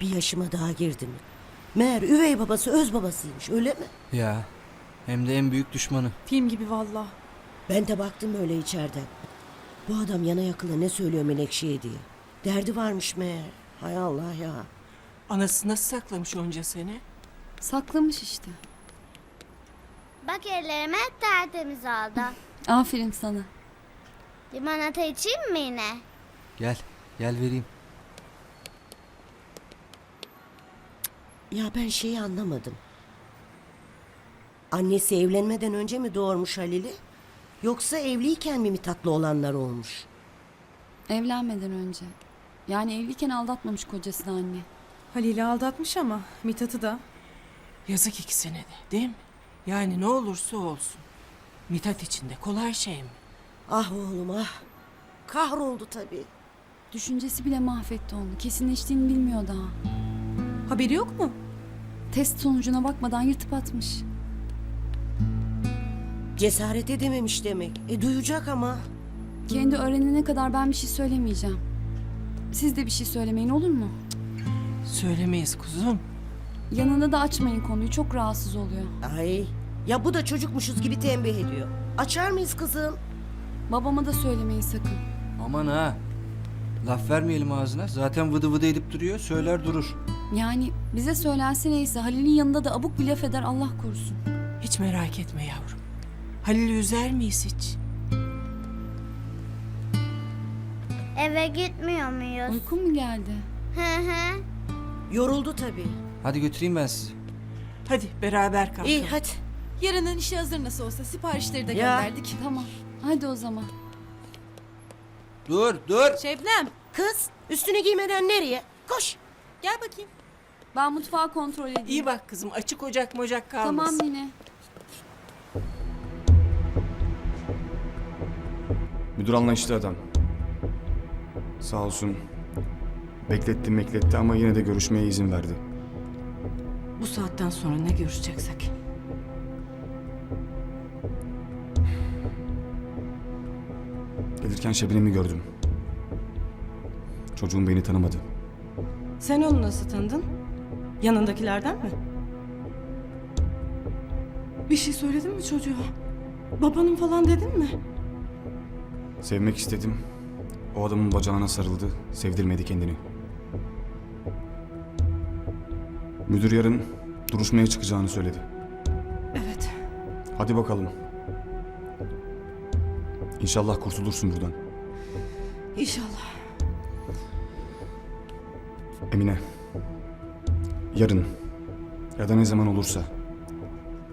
Bir yaşıma daha girdim. Meğer üvey babası öz babasıymış öyle mi? Ya hem de en büyük düşmanı. Film gibi valla. Ben de baktım öyle içeriden. Bu adam yana yakıla ne söylüyor Menekşe'ye diye. Derdi varmış meğer. Hay Allah ya. Anası nasıl saklamış onca sene? Saklamış işte. Bak ellerime tertemiz oldu. Aferin sana. Limonata içeyim mi yine? Gel gel vereyim. Ya ben şeyi anlamadım. Annesi evlenmeden önce mi doğurmuş Halil'i? Yoksa evliyken mi tatlı olanlar olmuş? Evlenmeden önce. Yani evliyken aldatmamış kocasını anne. Halil'i aldatmış ama Mithat'ı da. Yazık ikisine de değil mi? Yani ne olursa olsun. Mithat için de kolay şey mi? Ah oğlum ah. Kahroldu tabii. Düşüncesi bile mahvetti onu. Kesinleştiğini bilmiyor daha. Haberi yok mu? Test sonucuna bakmadan yırtıp atmış. Cesaret edememiş demek. E duyacak ama. Kendi öğrenene kadar ben bir şey söylemeyeceğim. Siz de bir şey söylemeyin olur mu? Söylemeyiz kuzum. Yanında da açmayın konuyu. Çok rahatsız oluyor. Ay ya bu da çocukmuşuz gibi tembih ediyor. Açar mıyız kızım? Babama da söylemeyin sakın. Aman ha. Laf vermeyelim ağzına. Zaten vıdı vıdı edip duruyor. Söyler durur. Yani bize söylense neyse Halil'in yanında da abuk bir laf eder Allah korusun. Hiç merak etme yavrum. Halil'i üzer miyiz hiç? Eve gitmiyor muyuz? Uykun mu geldi? Hı hı. Yoruldu tabii. Hadi götüreyim ben sizi. Hadi beraber kalkalım. İyi hadi. Yarının işi hazır nasıl olsa siparişleri de Ya. gönderdik. Tamam. Hadi o zaman. Dur dur. Şebnem Kız üstüne giymeden nereye? Koş. gel bakayım. Ben mutfağı kontrol edeyim. İyi bak kızım açık ocak mocak kalmasın. Tamam yine. Müdür anlayışlı adam. Sağ olsun. Bekletti bekletti ama yine de görüşmeye izin verdi. Bu saatten sonra ne görüşeceksek. Gelirken Şebnem'i gördüm. Çocuğum beni tanımadı. Sen onu nasıl tanıdın? Yanındakilerden mi? Bir şey söyledin mi çocuğa? Babanın falan dedin mi? Sevmek istedim. O adamın bacağına sarıldı. Sevdirmedi kendini. Müdür yarın duruşmaya çıkacağını söyledi. Evet. Hadi bakalım. İnşallah kurtulursun buradan. İnşallah. Emine. Yarın ya da ne zaman olursa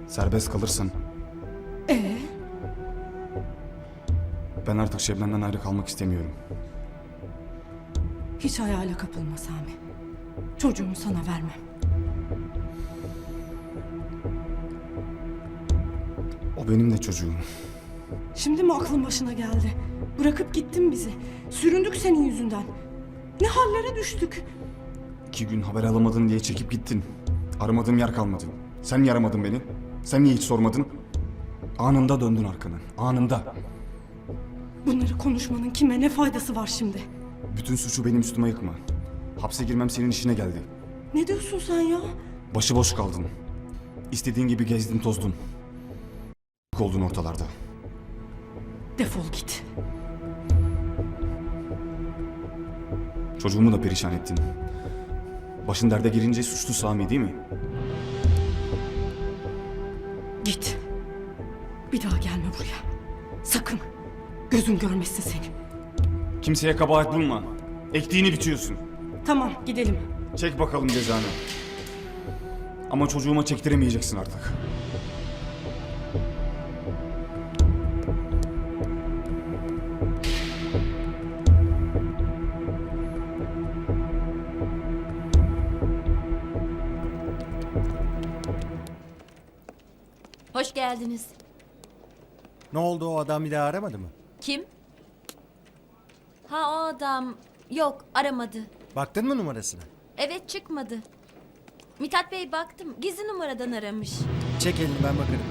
serbest kalırsan Ee, ben artık Şebnem'den ayrı kalmak istemiyorum. hiç hayale kapılma Sami. Çocuğumu sana vermem. O benim de çocuğum. Şimdi mi aklın başına geldi? Bırakıp gittin bizi. Süründük senin yüzünden. Ne hallere düştük. İki gün haber alamadın diye çekip gittin. Aramadığım yer kalmadı. Sen niye aramadın beni? Sen niye hiç sormadın? Anında döndün arkanı. Anında. Bunları konuşmanın kime ne faydası var şimdi? Bütün suçu benim üstüme yıkma. Hapse girmem senin işine geldi. Ne diyorsun sen ya? Başıboş kaldın. İstediğin gibi gezdin tozdun. oldun ortalarda. Defol git. Çocuğumu da perişan ettin. Başın derde girince suçlu Sami değil mi? Git. Bir daha gelme buraya. Sakın. Gözüm görmesin seni. Kimseye kabahat bulma. Ektiğini biçiyorsun. Tamam gidelim. Çek bakalım cezanı. Ama çocuğuma çektiremeyeceksin artık. Hoş geldiniz. Ne oldu o adam bir daha aramadı mı? Kim? Ha o adam. Yok aramadı. Baktın mı numarasına? Evet çıkmadı. Mithat Bey baktım. Gizli numaradan aramış. Çek elini ben bakarım.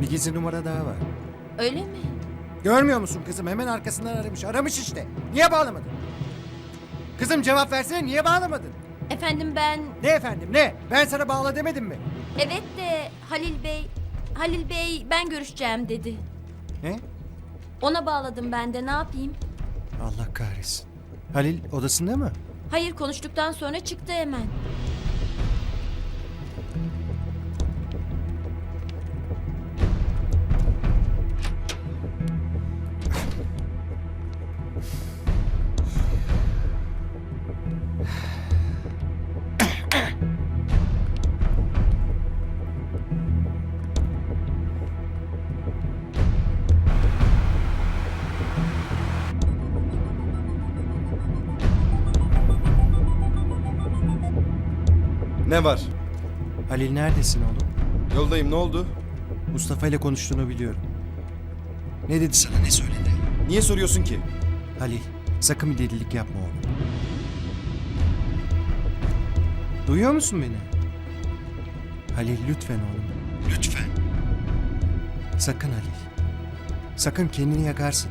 Bir gizli numara daha var. Öyle mi? Görmüyor musun kızım? Hemen arkasından aramış. Aramış işte. Niye bağlamadın? Kızım cevap versene niye bağlamadın? Efendim ben... Ne efendim ne? Ben sana bağla demedim mi? Evet de Halil Bey... Halil Bey ben görüşeceğim dedi. Ne? Ona bağladım ben de ne yapayım? Allah kahretsin. Halil odasında mı? Hayır konuştuktan sonra çıktı hemen. Ne var? Halil neredesin oğlum? Yoldayım ne oldu? Mustafa ile konuştuğunu biliyorum. Ne dedi sana ne söyledi? Niye soruyorsun ki? Halil sakın bir delilik yapma oğlum. Duyuyor musun beni? Halil lütfen oğlum. Lütfen. Sakın Halil. Sakın kendini yakarsın.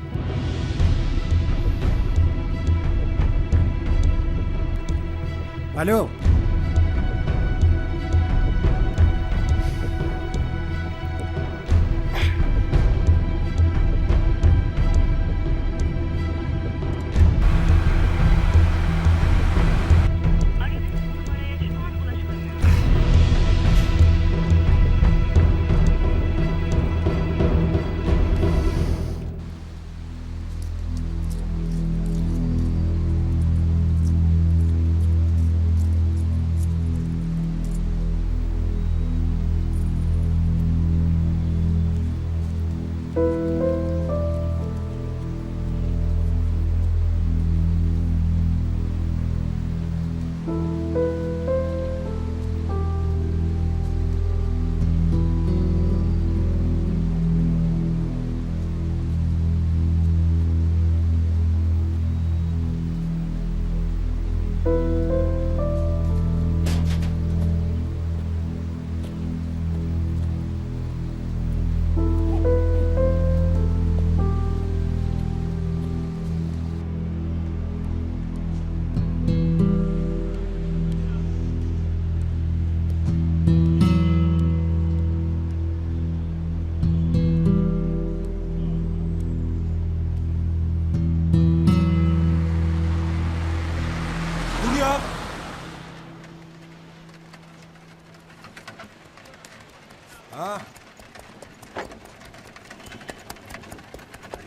Alo.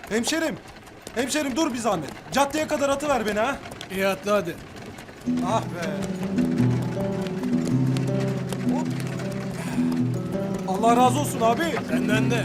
Hemşerim. Hemşerim dur bir zahmet. Caddeye kadar atıver beni ha. İyi atla hadi. Ah be. Hop. Allah razı olsun abi. Senden de.